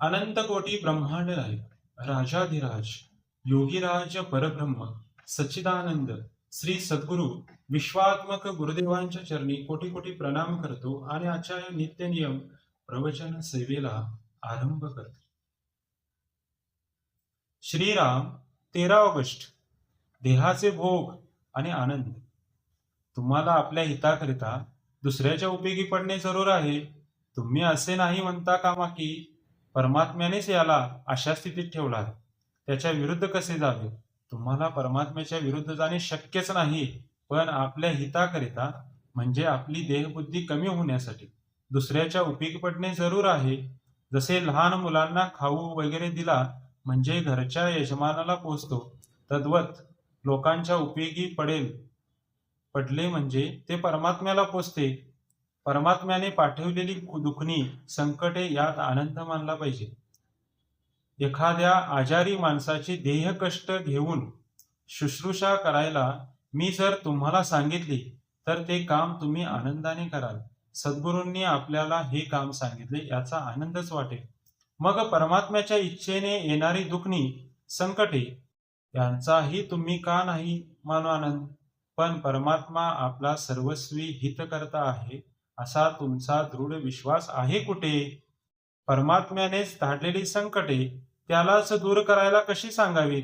अनंत कोटी ब्रह्मांड नायक राजाधिराज योगीराज परब्रह्म सच्चिदानंद श्री सद्गुरु विश्वात्मक गुरुदेवांच्या चरणी कोटी कोटी प्रणाम करतो आणि आजच्या नित्य नियम प्रवचन सेवेला आरंभ करतो. श्रीराम तेरा ऑगस्ट. देहाचे भोग आणि आनंद. तुम्हाला आपल्या हिताकरिता दुसऱ्याच्या उपयोगी पडणे जरूर आहे. तुम्ही असे नाही म्हणता कामा की परमात्म्यानेच याला अशा स्थितीत ठेवला आहे. त्याच्या विरुद्ध कसे जावे? तुम्हाला परमात्म्याच्या विरुद्ध जाणे शक्यच नाही पण आपल्या हिताकरिता म्हणजे आपली देहबुद्धी कमी होण्यासाठी. दुसऱ्याच्या उपयोगी पडणे जरूर आहे. जसे लहान मुलांना खाऊ वगैरे दिला म्हणजे घरच्या यजमानाला पोचतो तद्वत लोकांच्या उपयोगी पडेल. पडले म्हणजे ते परमात्म्याला पोचते परमात्म्याने पाठवलेली दुखणी संकटे यात आनंद मानला पाहिजे. एखाद्या आजारी माणसाची देह कष्ट घेऊन शुश्रूषा करायला मी जर तुम्हाला सांगितली तर ते काम तुम्ही आनंदाने कराल. सद्गुरूंनी आपल्याला हे काम सांगितले याचा आनंदच वाटेल. मग परमात्म्याच्या इच्छेने येणारी दुखणी संकटे यांचाही तुम्ही का नाही मानू आनंद पण परमात्मा आपला सर्वस्वी हितकर्ता आहे. असा तुमचा दृढ विश्वास आहे कुठे? परमात्म्यानेच धाडलेली संकटे त्यालाच दूर करायला कशी सांगावीत?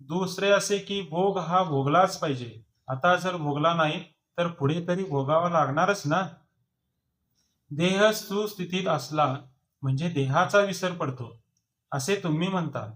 दुसरे असे की भोग हा भोगलाच पाहिजे. आता जर भोगला नाही तर पुढे तरी भोगावा लागणारच ना? देह सुस्थितीत असला म्हणजे देहाचा विसर पडतो असे तुम्ही म्हणता.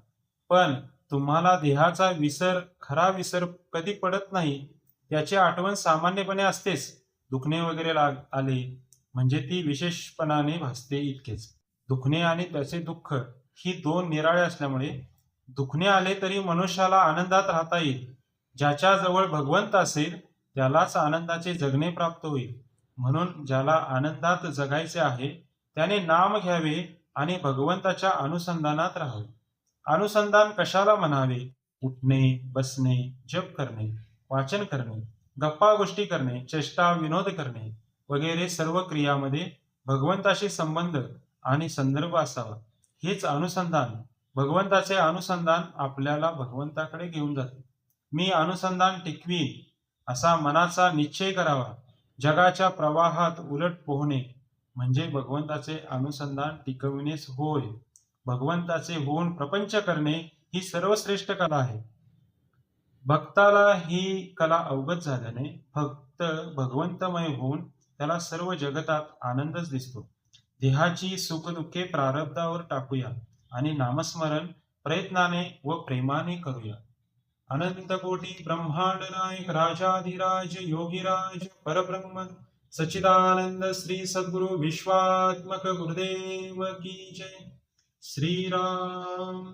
पण तुम्हाला देहाचा विसर खरा विसर कधी पडत नाही याची आठवण सामान्यपणे असतेच. दुखणे वगैरे लाग आले म्हणजे ती विशेषपणाने भासते इतकेच. दुखणे आणि त्याचे दुःख ही दोन निराळे असल्यामुळे दुखणे आले तरी मनुष्याला आनंदात राहता येईल. ज्याच्या जवळ भगवंत असेल त्यालाच आनंदाचे जगणे प्राप्त होईल. म्हणून ज्याला आनंदात जगायचे आहे त्याने नाम घ्यावे आणि भगवंताच्या अनुसंधानात राहावे. अनुसंधान कशाला म्हणावे? उठणे बसणे जप करणे वाचन करणे. गप्पा गोष्टी करणे चेष्टा विनोद करणे वगैरे सर्व क्रियामध्ये भगवंताशी संबंध आणि संदर्भ असावा. हेच अनुसंधान. भगवंताचे अनुसंधान आपल्याला भगवंताकडे घेऊन जाते. मी अनुसंधान टिकवीन असा मनाचा निश्चय करावा. जगाच्या प्रवाहात उलट पोहणे म्हणजे भगवंताचे अनुसंधान टिकविणेच होय. भगवंताचे होऊन प्रपंच करणे ही सर्वश्रेष्ठ कला आहे. भक्ताला ही कला अवगत झाल्याने फक्त भगवंतमय होऊन त्याला सर्व जगतात आनंदच दिसतो. देहाची सुखदुःखे प्रारब्धावर टाकूया आणि नामस्मरण प्रयत्नाने व प्रेमाने करूया. अनंत कोटी ब्रह्मांड नायक राजाधिराज योगीराज परब्रह्म सचिदानंद श्री सद्गुरु विश्वात्मक गुरुदेव की जय. श्रीराम.